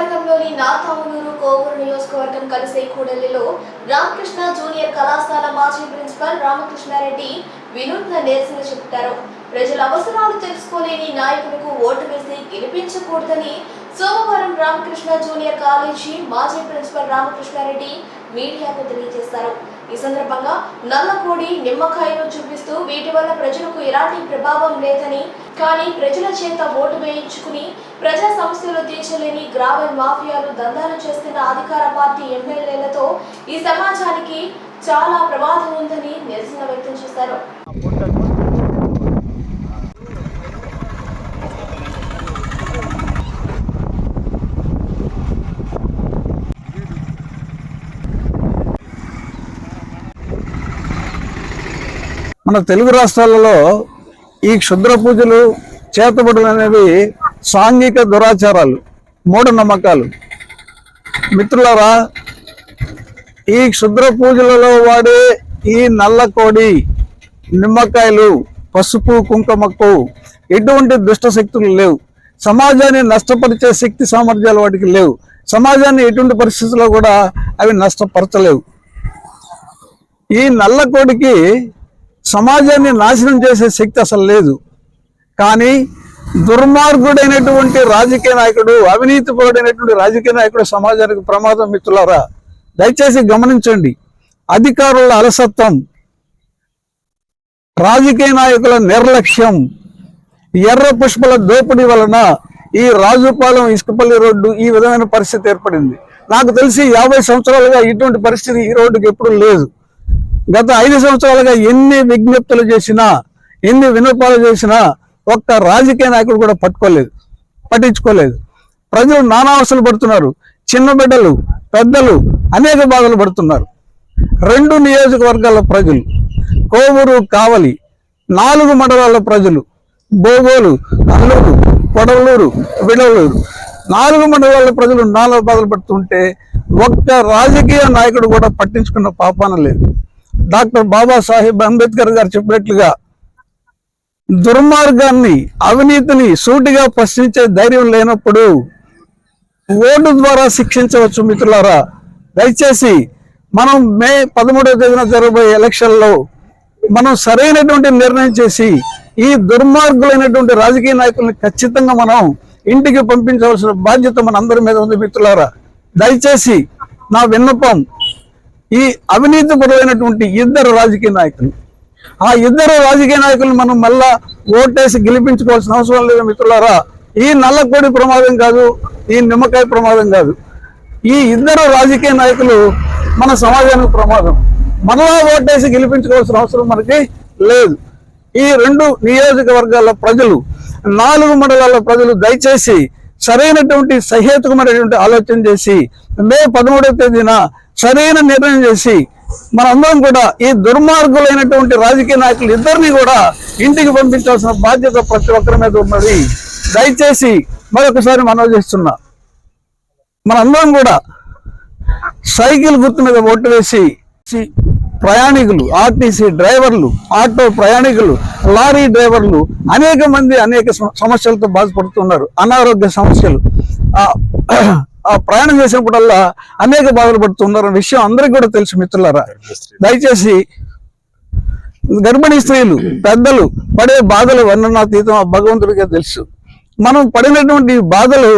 నియోజకవర్గంలోని నాథాములూరు కోవూరు నియోజకవర్గం కలిసే కూడలిలో రామకృష్ణ జూనియర్ కళాశాల మాజీ ప్రిన్సిపల్ రామకృష్ణారెడ్డి వినూత్న నిరసన చెబుతారు. ప్రజల అవసరాలు తెలుసుకోలేని నాయకులకు ఓటు వేసి గెలిపించకూడదని సోమవారం రామకృష్ణ జూనియర్ కాలేజీ మాజీ ప్రిన్సిపల్ రామకృష్ణారెడ్డి మీడియాకు తెలియజేశారు. ఈ సందర్భంగా నల్లకోడి నిమ్మకాయను చూపిస్తూ వీటి వల్ల ప్రజలకు ఎలాంటి ప్రభావం లేదని కానీ ప్రజల చేత ఓటు వేయించుకుని ప్రజా సమస్యలు తీర్చలేని గ్రామీణ మాఫియాలు దందాలు చేస్తున్న అధికార పార్టీ ఎమ్మెల్యేలతో ఈ సమాజానికి చాలా ప్రమాదం ఉందని నిరసన వ్యక్తం చేశారు. మన తెలుగు రాష్ట్రాలలో ఈ క్షుద్ర పూజలు చేతబడులు అనేవి సాంఘిక దురాచారాలు మూఢనమ్మకాలు. మిత్రులరా ఈ క్షుద్ర పూజలలో వాడే ఈ నల్ల కోడి నిమ్మకాయలు పసుపు కుంకుమకు ఎటువంటి దుష్ట శక్తులు లేవు. సమాజాన్ని నష్టపరిచే శక్తి సామర్థ్యాలు వాటికి లేవు. సమాజాన్ని ఎటువంటి పరిస్థితుల్లో కూడా అవి నష్టపరచలేవు. ఈ నల్ల కోడికి సమాజాన్ని నాశనం చేసే శక్తి అసలు లేదు. కానీ దుర్మార్గుడైనటువంటి రాజకీయ నాయకుడు అవినీతిపరుడైనటువంటి రాజకీయ నాయకుడు సమాజానికి ప్రమాదం మిత్రులారా దయచేసి గమనించండి. అధికారుల అలసత్వం రాజకీయ నాయకుల నిర్లక్ష్యం ఎర్ర పుష్పల దోపిడీ వలన ఈ రాజుపాలెం ఇసుకపల్లి రోడ్డు ఈ విధమైన పరిస్థితి ఏర్పడింది. నాకు తెలిసి యాభై సంవత్సరాలుగా ఇటువంటి పరిస్థితి ఈ రోడ్డుకి ఎప్పుడు లేదు. గత ఐదు సంవత్సరాలుగా ఎన్ని విజ్ఞప్తులు చేసినా ఎన్ని వినపాలు చేసినా ఒక్క రాజకీయ నాయకుడు కూడా పట్టుకోలేదు పట్టించుకోలేదు. ప్రజలు నానా అవసరాలు పడుతున్నారు. చిన్న బిడ్డలు పెద్దలు అనేక బాధలు పడుతున్నారు. రెండు నియోజకవర్గాల ప్రజలు కోవూరు కావలి నాలుగు మండలాల ప్రజలు బోగోలు అల్లూరు కొడవలూరు విడవలూరు. నాలుగు మండలాల ప్రజలు నాలుగు బాధలు పడుతుంటే ఒక్క రాజకీయ నాయకుడు కూడా పట్టించుకున్న పాపాన లేదు. డాక్టర్ బాబాసాహెబ్ అంబేద్కర్ గారు చెప్పినట్లుగా దుర్మార్గాన్ని అవినీతిని సూటిగా ప్రశ్నించే ధైర్యం లేనప్పుడు ఓటు ద్వారా శిక్షించవచ్చు మిత్రులారా. దయచేసి మనం మే పదమూడవ తేదీన జరగబోయే ఎలక్షన్లో మనం సరైనటువంటి నిర్ణయం చేసి ఈ దుర్మార్గులైనటువంటి రాజకీయ నాయకుల్ని ఖచ్చితంగా మనం ఇంటికి పంపించవలసిన బాధ్యత మన అందరి మీద ఉంది మిత్రులారా. దయచేసి నా విన్నపం ఈ అవినీతి అవినీతిపరమైనటువంటి ఇద్దరు రాజకీయ నాయకులు. ఆ ఇద్దరు రాజకీయ నాయకులు మనం మళ్ళా ఓటేసి గెలిపించుకోవాల్సిన అవసరం లేదు మిత్రులారా. ఈ నల్లకోడి ప్రమాదం కాదు ఈ నిమ్మకాయ ప్రమాదం కాదు. ఈ ఇద్దరు రాజకీయ నాయకులు మన సమాజానికి ప్రమాదం. మనలా ఓటేసి గెలిపించుకోవాల్సిన అవసరం మనకి లేదు. ఈ రెండు నియోజకవర్గాల ప్రజలు నాలుగు మండలాల ప్రజలు దయచేసి సరైనటువంటి సహేతుకమైనటువంటి ఆలోచన చేసి మే పదమూడవ తేదీన సరైన నిర్ణయం చేసి మనందరం కూడా ఈ దుర్మార్గులైనటువంటి రాజకీయ నాయకులు ఇద్దరిని కూడా ఇంటికి పంపించాల్సిన బాధ్యత ప్రతి ఒక్కరి మీద ఉన్నది. దయచేసి మరొకసారి మనవి చేస్తున్నా మనందరం కూడా సైకిల్ గుర్తు మీద ఓటు వేసి ప్రయాణికులు ఆర్టీసీ డ్రైవర్లు ఆటో ప్రయాణికులు లారీ డ్రైవర్లు అనేక మంది అనేక సమస్యలతో బాధపడుతున్నారు. అనారోగ్య సమస్యలు. ఆ ప్రయాణం చేసినప్పుడల్లా అనేక బాధలు పడుతున్నారు విషయం అందరికీ కూడా తెలుసు మిత్రులారా. దయచేసి గర్భిణీ స్త్రీలు పెద్దలు పడే బాధలు వర్ణనాతీతం ఆ భగవంతుడికే తెలుసు. మనం పడినటువంటి బాధలు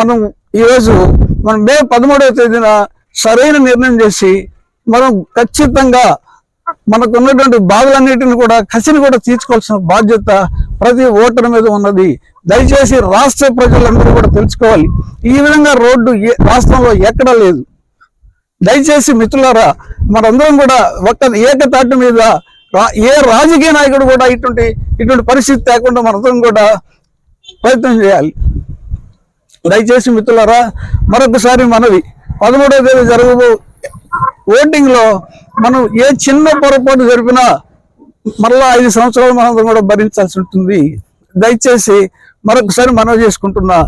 మనం ఈరోజు మనం మే పదమూడవ తేదీన సరైన నిర్ణయం చేసి మనం ఖచ్చితంగా మనకు ఉన్నటువంటి బాధలన్నిటిని కూడా కసిని కూడా తీర్చుకోవాల్సిన బాధ్యత ప్రతి ఓటర్ మీద ఉన్నది. దయచేసి రాష్ట్ర ప్రజలందరూ కూడా తెలుసుకోవాలి. ఈ విధంగా రోడ్డు ఏ- రాష్ట్రంలో ఎక్కడా లేదు. దయచేసి మిత్రులారా మనందరం కూడా ఒక్క ఏకతాటి మీద రా- ఏ రాజకీయ నాయకుడు కూడా ఇటువంటి ఇటువంటి పరిస్థితి తేకుండా మనందరం కూడా ప్రయత్నం చేయాలి. దయచేసి మిత్రులారా మరొకసారి మనవి. పదమూడవ తేదీ జరగబో ఓటింగ్లో మనం ఏ చిన్న పొరపాటు జరిపినా మరలా ఐదు సంవత్సరాలు మనందరం కూడా భరించాల్సి ఉంటుంది. దయచేసి మరొకసారి మనవి చేసుకుంటున్నా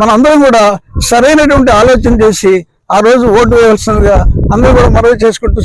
మనందరం కూడా సరైనటువంటి ఆలోచన చేసి ఆ రోజు ఓటు వేయాల్సిందిగా అందరూ కూడా మనవి చేసుకుంటూ